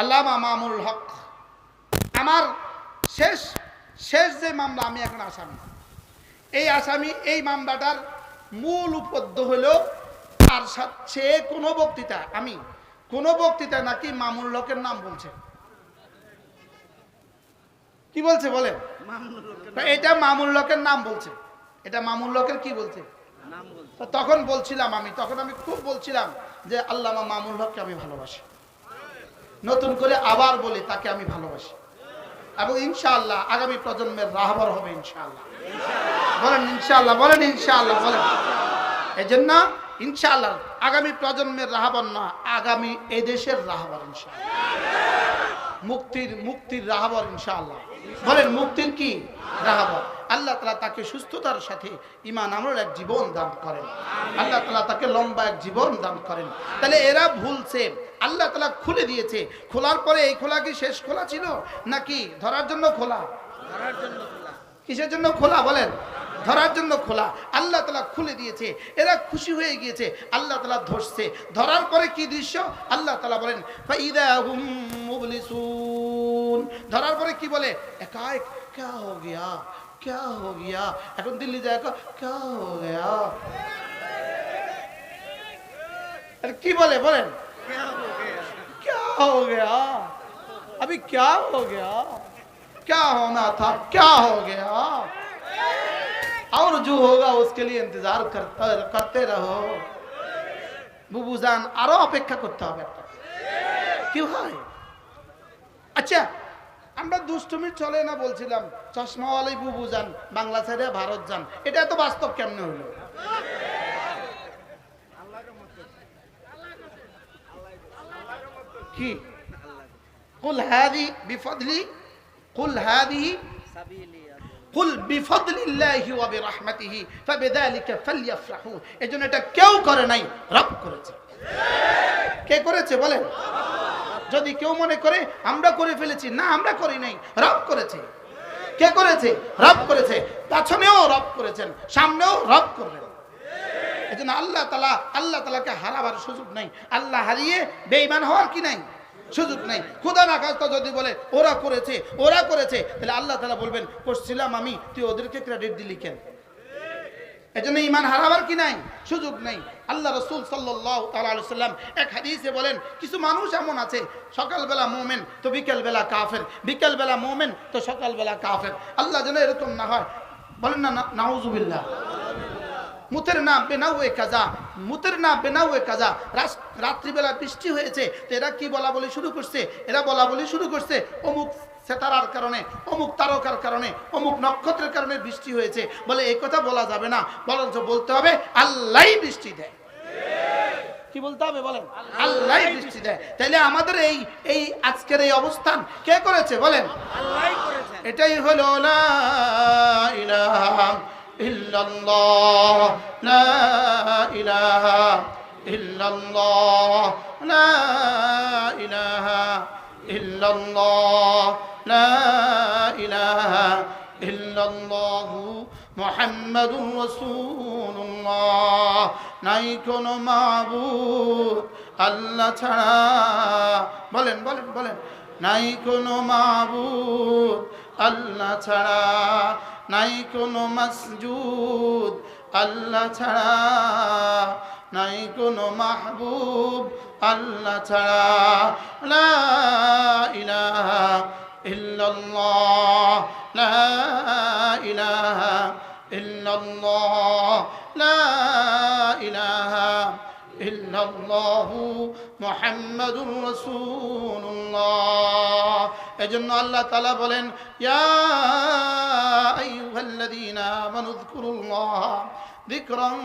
আল্লামা মামুল হক। আমার শেষ শেষ যে মামলা আমি এখন আসামি। এই আসামি এই মামলাটার মূল উপদ্য হলো তার সাথে কোনো বক্তৃতা আমি কোনো বক্তৃতা নাকি মামুল হকের নাম বলছে। কি বলছে বলেন? তো এটা মামুল হকের নাম বলছে। এটা মামুল হকের কি বলছে? তখন বলছিলাম আমি তখন আমি খুব বলছিলাম যে আল্লামা মামুল হককে আমি ভালোবাসি। নতুন করে আবার বলি তাকে আমি ভালোবাসি। এবং ইনশাআল্লাহ আগামী প্রজন্মের রাহবার হবে ইনশাআল্লাহ। বলেন ইনশাআল্লাহ বলেন ইনশাআল্লাহ, বলেন। এই জন্য ইনশাআল্লাহ আগামী প্রজন্মের রাহবার না, আগামী এদেশের রাহবার ইনশাআল্লাহ। মুক্তির মুক্তির রাহবর ইনশাআল্লাহ। বলেন মুক্তির কি? রাহবর। আল্লাহ তালা তাকে সুস্থতার সাথে ইমান আমলের এক জীবন দান করেন। আল্লাহ তালা তাকে লম্বা এক জীবন দান করেন। তাহলে এরা ভুলছে আল্লাহ তালা খুলে দিয়েছে। খোলার পরে এই খোলা কি শেষ খোলা ছিল? নাকি ধরার জন্য খোলা? ধরার জন্য কিসের জন্য খোলা বলেন? ধরার জন্য খোলা। আল্লাহ তালা খুলে দিয়েছে। এরা খুশি হয়ে গিয়েছে। আল্লাহ তালা ধরছে। ধরার পরে কি দৃশ্য? আল্লাহ তালা বলেন। ধরার পরে কি বলে? একাই ক্যা হো গিয়া? ক্যা হো গিয়া? এখন দিল্লি যায় একা, ক্যা হো গিয়া? কি বলে? বলেন। क्या हो गया अभी क्या हो गया क्या होना था क्या हो गया और जो होगा उसके लिए इंतजार करता करते रहो বুবু যান আরো অপেক্ষা করতে হবে একটা কি হয় আচ্ছা আমরা দুষ্টুমি চলে না বলছিলাম চশমাওয়ালাই বুবু যান বাংলা ছেড়ে ভারত যান এটা এত বাস্তব কেমনে হলো কি? কুল হাদি বিফদলি, কুল হাদি কুল বিফদলিল্লাহি ওয়া ফালইফরাহু এজন্য এটা কেউ করে নাই, রব করেছে। কে করেছে বলেন? যদি কেউ মনে করে, আমরা করে ফেলেছি, না, আমরা করি নাই, রব করেছে। কে করেছে? রব করেছে। পাছনেও রব করেছেন, সামনেও রব করবেন। এজন্য আল্লাহ তালা, আল্লাহ তালাকে হারাবার সুযোগ নাই। আল্লাহ হারিয়ে বেঈমান হওয়ার কি নাই? সুযোগ নাই। খুদা না খাস্তা যদি বলে, ওরা করেছে ওরা করেছে, তাহলে আল্লাহ তালা বলবেন, করছিলাম আমি, তুই ওদেরকে ক্রেডিট দিলি কেন? এজন্য ইমান হারাবার কি নাই? সুযোগ নাই। আল্লাহ রসুল এক হাদিসে বলেন, কিছু মানুষ এমন আছে, সকালবেলা মোমেন, তো বিকেলবেলা কাফের, বিকেলবেলা মোমেন, তো সকালবেলা কাফের। আল্লাহ যেন এরকম না হয়। বলেন না, নাউজুবিল্লাহ। মুতের না বেনাউয়ে কাজা মুতের না বেনাউয়ে কাজা। রাত্রিবেলা বৃষ্টি হয়েছে তো এরা কি বলা বলি শুরু করছে? এরা বলা বলি শুরু করছে অমুক সেতারার কারণে অমুক তারকার কারণে অমুক নক্ষত্রের কারণে বৃষ্টি হয়েছে। বলে এই কথা বলা যাবে না বরঞ্চ বলতে হবে আল্লাহ বৃষ্টি দেয়। কি বলতে হবে বলেন? আল্লাহ বৃষ্টি দেয়। তাইলে আমাদের এই এই আজকের এই অবস্থান কে করেছে বলেন? এটাই হলো লা ইলাহা ইল্লাল্লাহ লা ইলাহা ইল্লাল্লাহ লা ইলাহা ইল্লাল্লাহ লা ইলাহা ইল্লাল্লাহ মুহাম্মাদুর রাসূলুল্লাহ নাই কোনো মাবুদ আল্লাহ ছাড়া বলেন বলেন বলেন নাই কোনো মাবুদ আল্লাহ ছাড়া নাই কোনো মসজুদ আল্লাহ ছাড়া। নাই কোনো মাহবুব আল্লাহ ছাড়া। লা ইলাহা ইল্লাল্লাহ। লা ইলাহা ইল্লাল্লাহ। লা ইলাহা ইল্লাল্লাহু মুহাম্মাদুর রাসূলুল্লাহ এজন্য আল্লাহ তাআলা বলেন ইয়া আইয়ুহাল্লাযীনা আমানু যকুরুল্লাহ যিকরান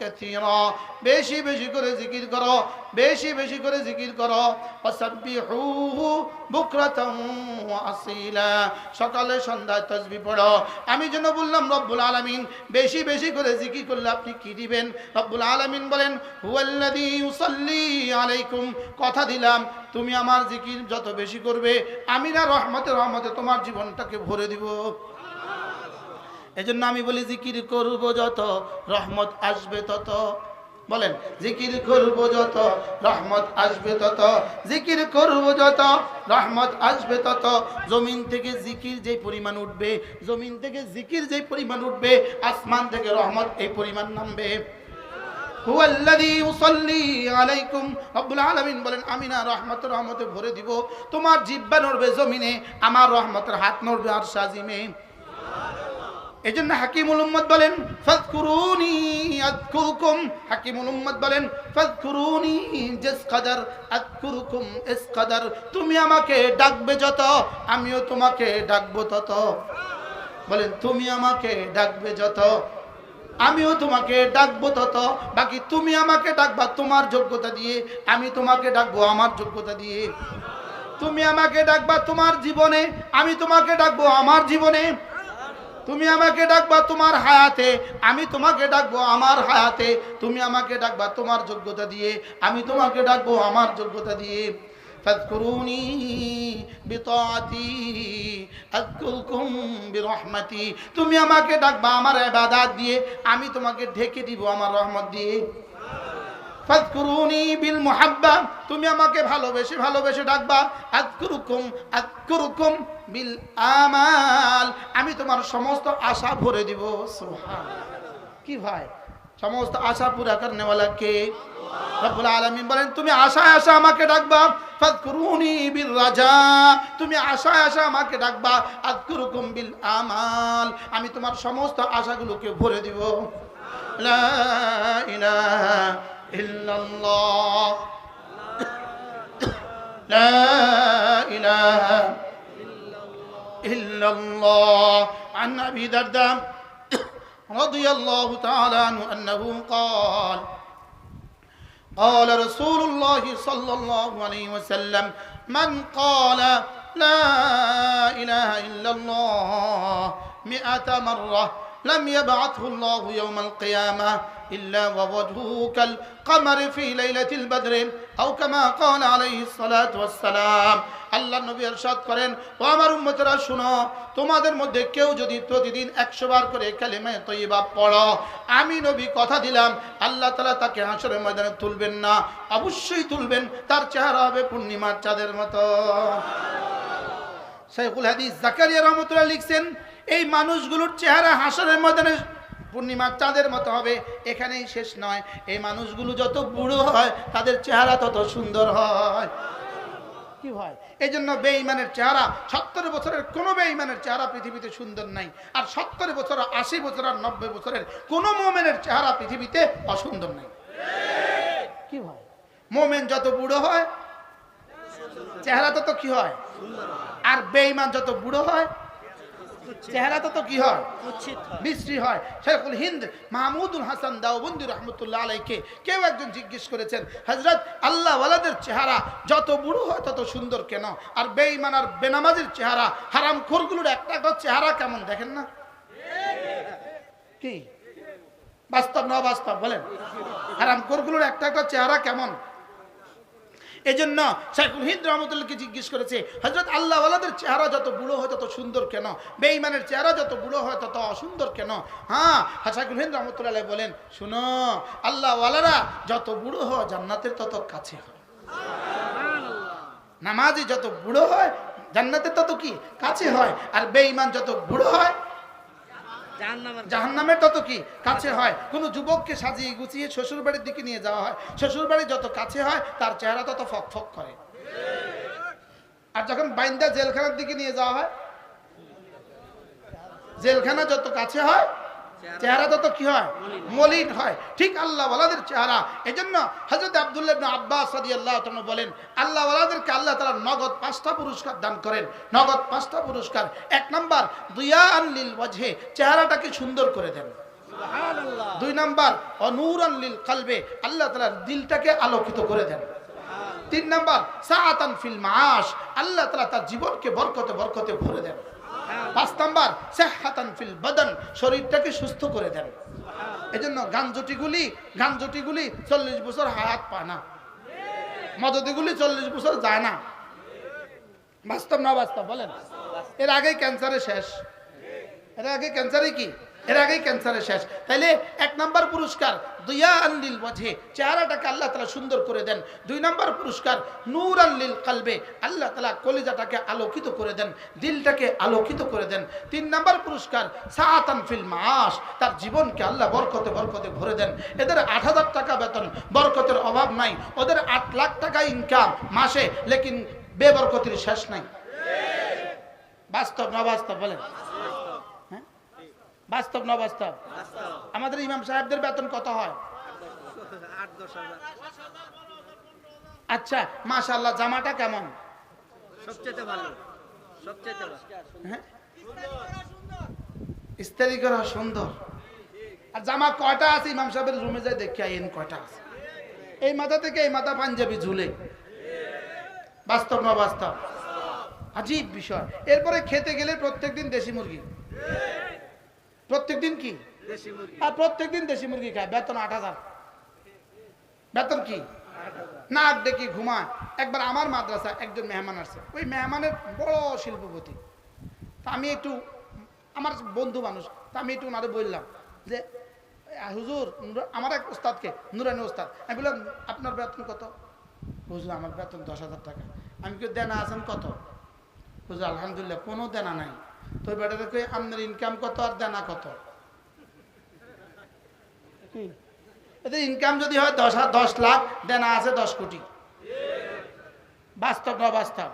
কাসীরা বেশি বেশি করে জিকির করো, বেশি বেশি করে জিকির করো। ওয়াসাব্বিহুহু বুকরাতান ওয়া আসীলা। সকালে সন্ধ্যায় তাসবিহ পড়ো। আমি যেন বললাম, রব্বুল আলামিন, বেশি বেশি করে জিকির করলে আপনি কি দিবেন? রব্বুল আলামিন বলেন, হুয়াল্লাযী ইউসাল্লি আলাইকুম। কথা দিলাম, তুমি আমার জিকির যত বেশি করবে, আমি না রহমতে রহমতে তোমার জীবনটাকে ভরে দিব। এজন্য আমি বলি, জিকির করব যত রহমত আসবে তত। বলেন, জিকির করব যত রহমত আসবে তত। জিকির করব যত রহমত আসবে তত। জমিন থেকে জিকির যে পরিমাণ উঠবে, জমিন থেকে জিকির যে পরিমাণ উঠবে, আসমান থেকে রহমত এই পরিমাণ নামবে। বলেন আমি না রহমত দিব। তোমার জিব্বা নড়বে জমিনে, আমার রহমতের হাত নড়বে আর সাজিমে এই জন্য হাকিমুল উম্মত বলেন, ফাজকুরুনি আযকুরুকুম। হাকিমুল উম্মত বলেন, ফাজকুরুনি জিস কাদার আযকুরুকুম ইস কাদার তুমি আমাকে ডাকবে যত, আমিও তোমাকে ডাকবো তত। বলেন, তুমি আমাকে ডাকবে যত, আমিও তোমাকে ডাকবো তত। বাকি, তুমি আমাকে ডাকবা তোমার যোগ্যতা দিয়ে, আমি তোমাকে ডাকবো আমার যোগ্যতা দিয়ে। তুমি আমাকে ডাকবা তোমার জীবনে, আমি তোমাকে ডাকবো আমার জীবনে। তুমি আমাকে ডাকবা তোমার হায়াতে, আমি তোমাকে ডাকবো আমার হায়াতে। তুমি আমাকে ডাকবা তোমার যোগ্যতা দিয়ে, আমি তোমাকে ডাকবো আমার যোগ্যতা দিয়ে। তুমি আমাকে ডাকবা আমার দিয়ে, আমি তোমাকে ঢেকে দিব আমার রহমত দিয়ে। বিল তুমি আমাকে ভালোবেসে ভালোবেসে ডাকবা। বিল আমাল। আমি তোমার সমস্ত আশা ভরে দিব। কি ভাই? সমস্ত আশা পুরা করনে কে বলেন, তুমি আশায় আশা আমাকে ডাকবা। বিল রাজা, তুমি আশায় আশা আমাকে ডাকবা। বিল আমাল। আমি তোমার সমস্ত আশাগুলোকে ভরে দিব। إلا الله. لا إله إلا الله. عن أبي درداء رضي الله تعالى عنه أنه قال قال رسول الله صلى الله عليه وسلم من قال لا إله إلا الله مئة مرة لم يبعثه الله يوم القيامة إلا ووجهه كالقمر في ليلة البدر أو كما قال عليه الصلاة والسلام আল্লাহ নবী ইরশাদ করেন ও আমার উম্মতেরা শুনো তোমাদের মধ্যে কেউ যদি প্রতিদিন একশো বার করে কালেমায়ে তৈবা পড়ো আমি নবী কথা দিলাম আল্লাহ তালা তাকে হাসরের ময়দানে তুলবেন না অবশ্যই তুলবেন তার চেহারা হবে পূর্ণিমার চাঁদের মতো শেখুল হাদিস জাকারিয়া রহমতুল্লাহ লিখছেন এই মানুষগুলোর চেহারা হাসরের ময়দানে পূর্ণিমার চাঁদের মতো হবে, এখানেই শেষ নয়। এই মানুষগুলো যত বুড়ো হয়, তাদের চেহারা তত সুন্দর হয়। কি হয়? এই জন্য বেঈমানের চেহারা, সত্তর বছরের কোনো বেঈমানের চেহারা পৃথিবীতে সুন্দর নাই। আর সত্তর বছর, আশি বছর আর নব্বই বছরের কোনো মোমেনের চেহারা পৃথিবীতে অসুন্দর নাই। কি হয়? মোমেন যত বুড়ো হয়, চেহারা তত কি হয়? আর বেঈমান যত বুড়ো হয় চেহারা তত কি হয়? মিস্ত্রি হয়। শেখুল হিন্দ মাহমুদুল হাসান দাওবন্দি রহমতুল্লাহ আলাইকে কেউ একজন জিজ্ঞেস করেছেন হজরত আল্লাহ ওয়ালাদের চেহারা যত বুড়ো হয় তত সুন্দর কেন? আর বেঈমান আর বেনামাজির চেহারা হারাম খোরগুলোর একটা একটা চেহারা কেমন দেখেন না? কি? বাস্তব না বাস্তব বলেন? হারাম খোরগুলোর একটা একটা চেহারা কেমন? এজন্য শেখুল হিন্দ রহমতুল্লাহকে জিজ্ঞেস করেছে হজরত আল্লাহ ওয়ালাদের চেহারা যত বুড়ো হয় তত সুন্দর কেন? বেঈমানের চেহারা যত বুড়ো হয় তত অসুন্দর কেন? হ্যাঁ শেখুল হিন্দ রহমতুল্লাহ বলেন, শুনো, আল্লাহ ওয়ালারা যত বুড়ো হয় জান্নাতের তত কাছে হয়। নামাজি যত বুড়ো হয় জান্নাতের তত কি? কাছে হয়। আর বেঈমান যত বুড়ো হয় জাহান্নামের তত কি? কাছে হয়। কোনো যুবককে সাজিয়ে গুছিয়ে শ্বশুর বাড়ির দিকে নিয়ে যাওয়া হয়। শ্বশুর বাড়ি যত কাছে হয়, তার চেহারা তত ফক ফক করে। আর যখন বাইন্দা জেলখানার দিকে নিয়ে যাওয়া হয়, জেলখানা যত কাছে হয় চেহারা তত কি হয়? মলিন হয়। ঠিক আল্লাহ ওয়ালাদের চেহারা। এই জন্য হজরত আবদুল্লাহ ইবনে আব্বাস রাদিয়াল্লাহু তাআলা বলেন আল্লাহ ওয়ালাদেরকে আল্লাহ তাআলা নগদ পাঁচটা পুরস্কার দান করেন। নগদ পাঁচটা পুরস্কার। এক নাম্বার দুয়ান লিল ওয়াজহে চেহারাটাকে সুন্দর করে দেন। দুই নাম্বার অনূরান লিল কলবে আল্লাহ তাআলা দিলটাকে আলোকিত করে দেন। তিন নাম্বার সাআতান ফিল মাআশ আল্লাহ তাআলা তার জীবনকে বরকতে বরকতে ভরে দেন। পাঁচ নাম্বার সেহাতান ফিল বাদান, শরীরটাকে সুস্থ করে দেন। এই এজন্য গান জুটিগুলি চল্লিশ বছর হাত পায় না। মদতিগুলি চল্লিশ বছর যায় না। বাস্তব না বাস্তব বলেন? এর আগে ক্যান্সারে শেষ। এর আগে ক্যান্সারে কি? এর আগেই ক্যান্সারের শেষ। তাইলে এক নাম্বার পুরস্কার দুইয়া আল্লিল ওয়াজহে, চেহারাটাকে আল্লাহ তালা সুন্দর করে দেন। দুই নাম্বার পুরস্কার নূর আল্লিল কালবে, আল্লাহ তালা কলিজাটাকে আলোকিত করে দেন, দিলটাকে আলোকিত করে দেন। তিন নাম্বার পুরস্কার সাহাতান ফিল মাস তার জীবনকে আল্লাহ বরকতে বরকতে ভরে দেন। এদের আট হাজার টাকা বেতন, বরকতের অভাব নাই। ওদের আট লাখ টাকা ইনকাম মাসে, লেকিন বেবরকতির শেষ নাই। বাস্তব না বাস্তব বলেন? বাস্তব না বাস্তব। আমাদের ইমাম সাহেবদের বেতন কত হয়? আচ্ছা মাশাল্লাহ জামাটা কেমন? সবচেয়ে ভালো সবচেয়ে ভালো। হ্যাঁ? ইস্তারি করা সুন্দর। আর জামা কয়টা আছে? ইমাম সাহেবের রুমে যাই দেখি আইন কয়টা আছে? এই মাথা থেকে এই মাথা পাঞ্জাবি ঝুলে। বাস্তব না বাস্তব আজীব বিষয়। এরপরে খেতে গেলে প্রত্যেকদিন দেশি মুরগি। প্রত্যেকদিন কি? আর প্রত্যেকদিন দেশি মুরগি খায়। বেতন আট হাজার। বেতন কি? না ডেকে ঘুমায়। একবার আমার মাদ্রাসা একজন মেহমান আসছে। ওই মেহমানের বড় শিল্পপতি। তা আমি একটু আমার বন্ধু মানুষ তা আমি একটু ওনারে বললাম যে হুজুর আমার এক ওস্তাদকে নুরানি ওস্তাদ আমি বললাম আপনার বেতন কত? হুজুর আমার বেতন দশ হাজার টাকা। আমি কি দেনা আছেন কত? হুজুর আলহামদুলিল্লাহ কোনো দেনা নাই। তো বেটা কই আপনার ইনকাম কত আর দেনা কত? ইনকাম যদি হয় দশ দশ লাখ দেনা আছে দশ কোটি। বাস্তব না বাস্তব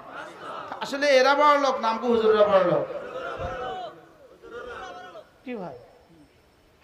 আসলে এরা বড় লোক নামকু হুজুরা বড় লোক কি ভাই?